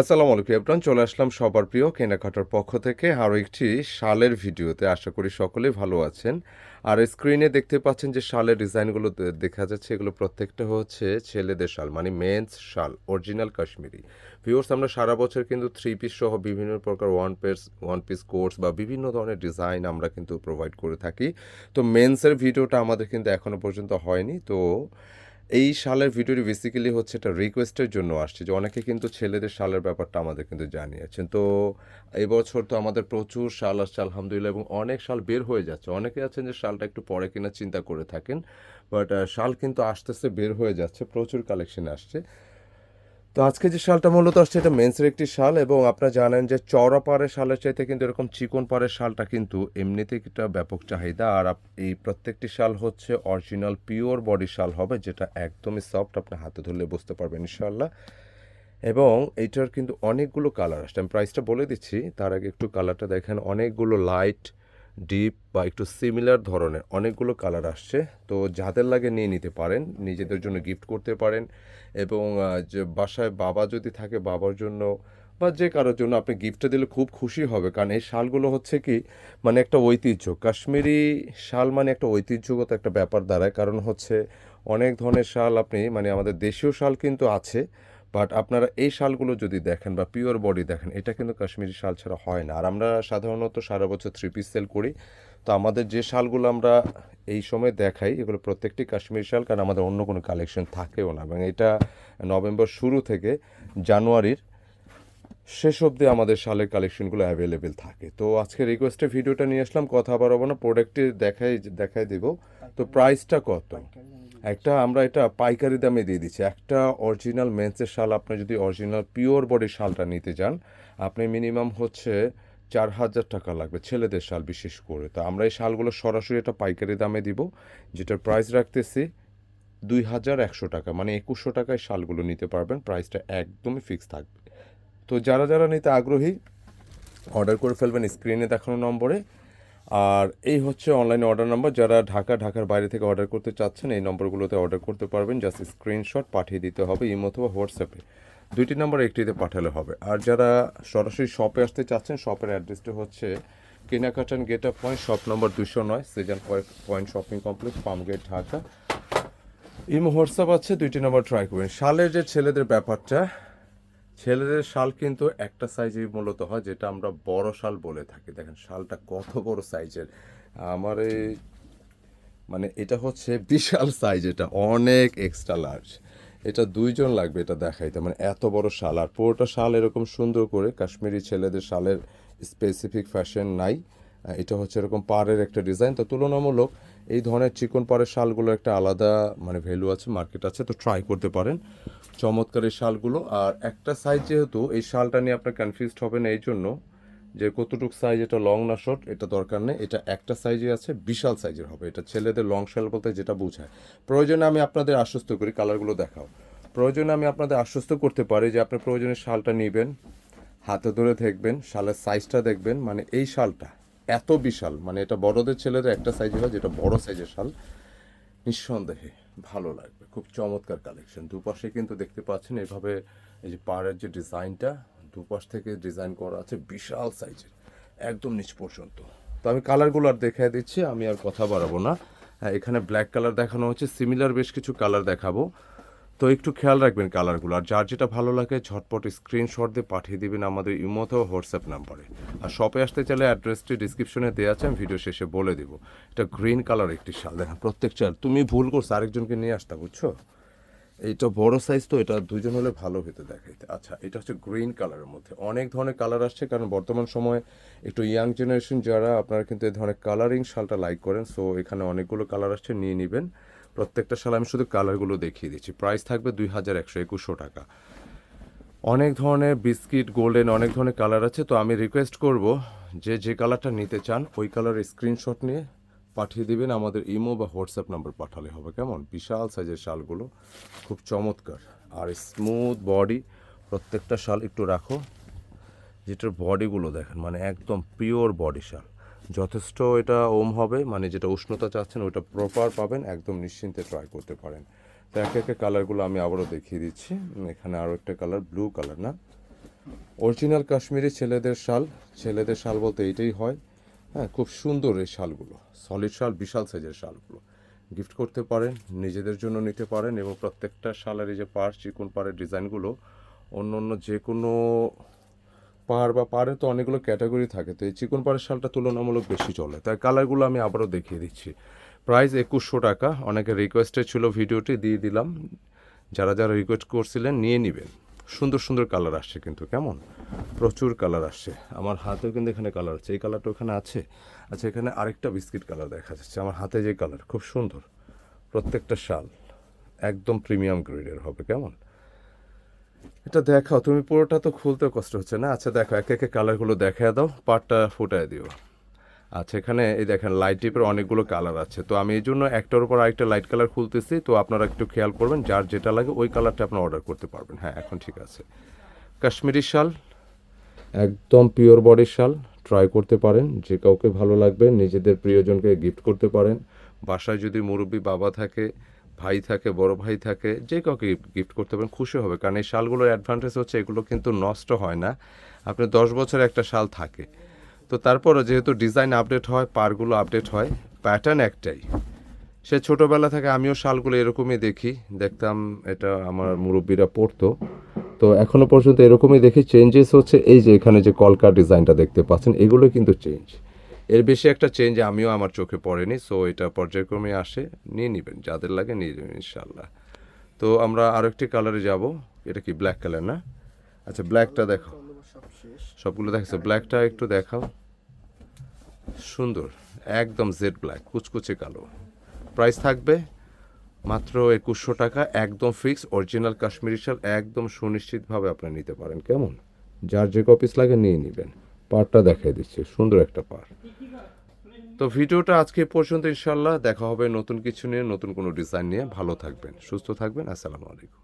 আসসালামু আলাইকুম এভরান চলে আসলাম সবার প্রিয় কেনাকাটার পক্ষ থেকে আরও একটি শালের ভিডিওতে। আশা করি সকলেই ভালো আছেন। আর স্ক্রিনে দেখতে পাচ্ছেন যে শালের ডিজাইনগুলো দেখা যাচ্ছে, এগুলো প্রত্যেকটা হচ্ছে ছেলেদের শাল মানে মেন্স শাল অরিজিনাল কাশ্মীরি। ভিউর্স আমরা সারা বছর কিন্তু থ্রি পিস সহ বিভিন্ন প্রকার one piece one piece course বা বিভিন্ন ধরনের ডিজাইন আমরা কিন্তু প্রোভাইড করে থাকি। তো মেন্সের ভিডিওটা আমাদের কিন্তু এখনও পর্যন্ত হয়নি। তো এই শালের ভিডিওটি বেসিক্যালি হচ্ছে এটা রিকোয়েস্টের জন্য আসছে যে অনেকে কিন্তু ছেলেদের শালের ব্যাপারটা আমাদের কিন্তু জানিয়েছেন। তো এবছর তো আমাদের প্রচুর শাল আসছে, আলহামদুলিল্লাহ, এবং অনেক শাল বের হয়ে যাচ্ছে। অনেকে আছেন যে শালটা একটু পরে কিনা চিন্তা করে থাকেন বাট শাল কিন্তু আস্তে আস্তে বের হয়ে যাচ্ছে, প্রচুর কালেকশন আসছে। তো আজকে যে শালটা মূলত আসছে এটা মেন্সের একটি শাল এবং আপনারা জানেন যে চওড়া পাড়ের শালের চাইতে কিন্তু এরকম চিকন পাড়ের শালটা কিন্তু এমনিতেই একটা ব্যাপক চাহিদা। আর এই প্রত্যেকটি শাল হচ্ছে অরিজিনাল পিওর বডি শাল হবে, যেটা একদমই সফট আপনি হাতে ধরলে বুঝতে পারবেন ইনশাল্লাহ এবং এইটার কিন্তু অনেকগুলো কালার আসছে। আমি প্রাইসটা বলে দিচ্ছি, তার আগে একটু কালারটা দেখেন। অনেকগুলো লাইট ডিপ বা একটু সিমিলার ধরনের অনেকগুলো কালার আসছে। তো যাদের লাগে নিয়ে নিতে পারেন, নিজেদের জন্য গিফট করতে পারেন এবং যে বাসায় বাবা যদি থাকে বাবার জন্য বা যে কারোর জন্য আপনি গিফটটা দিলে খুব খুশি হবে। কারণ এই শালগুলো হচ্ছে কি মানে একটা ঐতিহ্য। কাশ্মীরি শাল মানে একটা ঐতিহ্যগত একটা ব্যাপার দাঁড়ায়। কারণ হচ্ছে অনেক ধরনের শাল আপনি মানে আমাদের দেশীয় শাল কিন্তু আছে বাট আপনারা এই শালগুলো যদি দেখেন বা পিওর বডি দেখেন, এটা কিন্তু কাশ্মীরি শাল ছাড়া হয় না। আর আমরা সাধারণত সারা বছর থ্রি পিস সেল করি। তো আমাদের যে শালগুলো আমরা এই সময় দেখাই, এগুলো প্রত্যেকটি কাশ্মীরি শাল, কারণ আমাদের অন্য কোনো কালেকশন থাকেও না। এবং এটা নভেম্বর শুরু থেকে জানুয়ারির শেষ অবধি আমাদের শালের কালেকশনগুলো অ্যাভেলেবেল থাকে। তো আজকে রিকোয়েস্টে ভিডিওটা নিয়ে আসলাম, কথা বাড়াবো না প্রোডাক্টটি দেখাই দেখাই দিব। তো প্রাইসটা কত? একটা আমরা এটা পাইকারি দামে দিয়ে দিচ্ছি। একটা অরিজিনাল মেন্সের শাল আপনি যদি অরিজিনাল পিওর বডি শালটা নিতে যান আপনি মিনিমাম হচ্ছে চার হাজার টাকা লাগবে ছেলেদের শাল বিশেষ করে। তো আমরা এই শালগুলো সরাসরি এটা পাইকারি দামে দিব, যেটার প্রাইস রাখতেছি দুই হাজার একশো টাকা মানে একুশশো টাকায় শালগুলো নিতে পারবেন প্রাইসটা একদমই ফিক্স থাকবে। তো যারা যারা নিতে আগ্রহী অর্ডার করে ফেলবেন স্ক্রিনে দেখানো নম্বরে। আর এই হচ্ছে অনলাইনে অর্ডার নাম্বার যারা ঢাকা, ঢাকার বাইরে থেকে অর্ডার করতে চাচ্ছেন, এই নম্বরগুলোতে অর্ডার করতে পারবেন। জাস্ট স্ক্রিনশট পাঠিয়ে দিতে হবে ইমো অথবা হোয়াটসঅ্যাপে দুইটি নাম্বার একটিতে পাঠালে হবে। আর যারা সরাসরি শপে আসতে চাচ্ছেন শপের অ্যাড্রেসটা হচ্ছে কেনাকাটান get up point shop number দুশো নয় Sezan point shopping complex Farmgate Dhaka imo WhatsApp আছে, দুইটি নাম্বার ট্রাই করবেন। সালের যে ছেলেদের ব্যাপারটা ছেলেদের শাল কিন্তু একটা সাইজেই মূলত হয়, যেটা আমরা বড় শাল বলে থাকি। দেখেন, শালটা কত বড় সাইজের আমার এই মানে এটা হচ্ছে বিশাল সাইজ এটা অনেক এক্সট্রা লার্জ এটা দুইজন লাগবে এটা দেখাইতে মানে এত বড় শাল। আর পুরোটা শাল এরকম সুন্দর করে কাশ্মীরি ছেলেদের শালের স্পেসিফিক ফ্যাশন নাই। এটা হচ্ছে এরকম পাড়ের একটা ডিজাইন তো তুলনামূলক এই ধরনের চিকন পাড়ের শালগুলো একটা আলাদা মানে ভ্যালু আছে মার্কেট আছে, তো ট্রাই করতে পারেন। চমৎকার এই শালগুলো। আর একটা সাইজ যেহেতু, এই শালটা নিয়ে আপনার কনফিউজড হবেন এই জন্য যে কতটুক সাইজ এটা লং না শর্ট এটা দরকার নেই। এটা একটা সাইজে আছে, বিশাল সাইজের হবে। এটা ছেলেদের লং শাল বলতে যেটা বোঝায়। প্রয়োজনে আমি আপনাদের আশ্বস্ত করি কালারগুলো দেখাও। প্রয়োজনে আমি আপনাদের আশ্বস্ত করতে পারি যে আপনি প্রয়োজনে শালটা নেবেন, হাতে ধরে দেখবেন, শালের সাইজটা দেখবেন মানে এই শালটা। এত বিশাল মানে এটা বড়দের ছেলেদের একটা সাইজে হয় যেটা বড় সাইজের শাল। নিঃসন্দেহে ভালো লাগবে খুব চমৎকার কালেকশন দুপাশে কিন্তু দেখতে পাচ্ছেন এভাবে এই যে পাড়ের যে ডিজাইনটা দুপাশ থেকে ডিজাইন করা আছে বিশাল সাইজের একদম নিচ পর্যন্ত তো আমি কালারগুলো আর দেখাই দিচ্ছি আমি আর কথা বাড়াবো না। হ্যাঁ, এখানে ব্ল্যাক কালার দেখানো হচ্ছে সিমিলার বেশ কিছু কালার দেখাবো। তো একটু খেয়াল রাখবেন কালারগুলো, আর যার যেটা ভালো লাগে ঝটপট স্ক্রিনশট দিয়ে পাঠিয়ে দিবেন আমাদের ইমো হোয়াটসঅ্যাপ নাম্বারে। আর শপে আসতে চাইলে অ্যাড্রেসটি ডিসক্রিপশনে দেওয়া আছে, আমি ভিডিও শেষে বলে দিব। এটা গ্রিন কালার একটি শাল, দেখেন প্রত্যেক চাল তুমি ভুল করছ, আরেকজনকে নিয়ে আসতা, বুঝছ? এইটা বড় সাইজ তো, এটা দুজন হলে ভালো হতে দেখাইতে। আচ্ছা এটা হচ্ছে গ্রিন কালারের মধ্যে। অনেক ধরনের কালার আসছে, কারণ বর্তমান সময়ে একটু ইয়াং জেনারেশন যারা আপনারা কিন্তু এই ধরনের কালারিং শালটা লাইক করেন সো এখানে অনেকগুলো কালার আসছে, নিয়ে নেবেন। প্রত্যেকটা শাল আমি শুধু কালারগুলো দেখিয়ে দিচ্ছি। প্রাইস থাকবে দুই হাজার একশো একুশশো টাকা। অনেক ধরনের বিস্কিট, গোল্ডেন, অনেক ধরনের কালার আছে, তো আমি রিকোয়েস্ট করব যে যে কালারটা নিতে চান, ওই কালারের স্ক্রিনশট নিয়ে পাঠিয়ে দিবেন, আমাদের ইমো বা হোয়াটসঅ্যাপ নাম্বার পাঠালে হবে। কেমন? বিশাল সাইজের শালগুলো, খুব চমৎকার। আর স্মুথ বডি প্রত্যেকটা শাল একটু রাখো, যেটার বডিগুলো দেখেন মানে একদম পিওর বডি শাল। যথেষ্ট এটা ওম হবে মানে যেটা উষ্ণতা চাচ্ছেন ওটা প্রপার পাবেন, একদম নিশ্চিন্তে ট্রাই করতে পারেন। তো একে একে কালারগুলো আমি আবারও দেখিয়ে দিচ্ছি। এখানে আরও একটা কালার ব্লু কালার না? অরিজিনাল কাশ্মীরি ছেলেদের শাল ছেলেদের শাল বলতে এইটাই হয়। হ্যাঁ খুব সুন্দর এই শালগুলো সলিড শাল, বিশাল সাইজের শালগুলো। গিফট করতে পারেন, নিজেদের জন্য নিতে পারেন এবং প্রত্যেকটা শালের এই যে পাড় চিকুন পাড়ের ডিজাইনগুলো অন্য অন্য যে কোনো পাড় বা পাহাড়ে তো অনেকগুলো ক্যাটাগরি থাকে, তো এই চিকন পাড়ের শালটা তুলনামূলক বেশি চলে। তাই কালারগুলো আমি আবারও দেখিয়ে দিচ্ছি। প্রাইস একুশশো টাকা, অনেকে রিকোয়েস্টে ছিল ভিডিওটি, দিয়ে দিলাম। যারা যারা রিকোয়েস্ট করছিলেন, নিয়ে নেবেন। সুন্দর সুন্দর কালার আসছে কিন্তু, কেমন? প্রচুর কালার আসছে। আমার হাতেও কিন্তু এখানে কালার আছে। এই কালারটা ওখানে আছে। আচ্ছা এখানে আরেকটা বিস্কিট কালার দেখা যাচ্ছে। আমার হাতে যে কালার খুব সুন্দর। প্রত্যেকটা শাল একদম প্রিমিয়াম গ্রেডের হবে, কেমন? এটা দেখাও, তুমি পুরোটা তো খুলতে কষ্ট হচ্ছে না? আচ্ছা দেখো, এক একে কালারগুলো দেখায় দাও, পাটটা ফুটায় দিও। আচ্ছা এখানে এই দেখেন লাইট টিপের অনেকগুলো কালার আছে। তো আমি এই জন্য একটার উপর আরেকটা লাইট কালার খুলতেছি, তো আপনারা একটু খেয়াল করবেন, যার যেটা লাগে ওই কালারটা আপনারা অর্ডার করতে পারবেন। হ্যাঁ এখন ঠিক আছে। কাশ্মীরি শাল, একদম পিওর বডির শাল ট্রাই করতে পারেন, যে কাউকে ভালো লাগবে, নিজেদের প্রিয়জনকে গিফট করতে পারেন। বাসায় যদি মুরব্বী বাবা থাকে ভাই থাকে, বড় ভাই থাকে, যে কাউকে গিফট করতে পারেন, খুশি হবে। কারণ এই শালগুলোর অ্যাডভান্টেজ হচ্ছে, এগুলো কিন্তু নষ্ট হয় না। আপনি দশ বছর একটা শাল থাকে। তো তারপরও যেহেতু ডিজাইন আপডেট হয় পারগুলো আপডেট হয় প্যাটার্ন একটাই। সে ছোটোবেলা থেকে আমিও শালগুলো এরকমই দেখি। দেখতাম এটা আমার মুরব্বীরা পরতো তো এখনও পর্যন্ত এরকমই দেখি। চেঞ্জেস হচ্ছে, এই যে এখানে যে কলকার ডিজাইনটা দেখতে পাচ্ছেন, এগুলো কিন্তু চেঞ্জ এর বেশি একটা চেঞ্জ আমিও আমার চোখে পড়েনি সো এটা পর্যায়ক্রমে আসে, নিয়ে নেবেন, যাদের লাগে নিয়ে নেবেন ইনশাল্লাহ তো আমরা আরেকটি কালারে যাব, এটা কি ব্ল্যাক কালার না? আচ্ছা ব্ল্যাকটা দেখো। সবগুলো দেখাচ্ছে ব্ল্যাকটা একটু দেখাও। সুন্দর, একদম জেড ব্ল্যাক কুচকুচে কালো। প্রাইস থাকবে মাত্র একুশশো টাকা, একদম ফিক্স অরিজিনাল কাশ্মীরি শাল, একদম সুনিশ্চিতভাবে আপনি নিতে পারেন, কেমন? যার যে কপিস লাগে নিয়ে নেবেন। পাড়টা দেখাই দিচ্ছে। সুন্দর একটা পাড়। তো ভিডিওটা আজকে পর্যন্ত ইনশাল্লাহ দেখা হবে নতুন কিছু নিয়ে, নতুন কোনো ডিজাইন নিয়ে। ভালো থাকবেন, সুস্থ থাকবেন। আসসালামু আলাইকুম।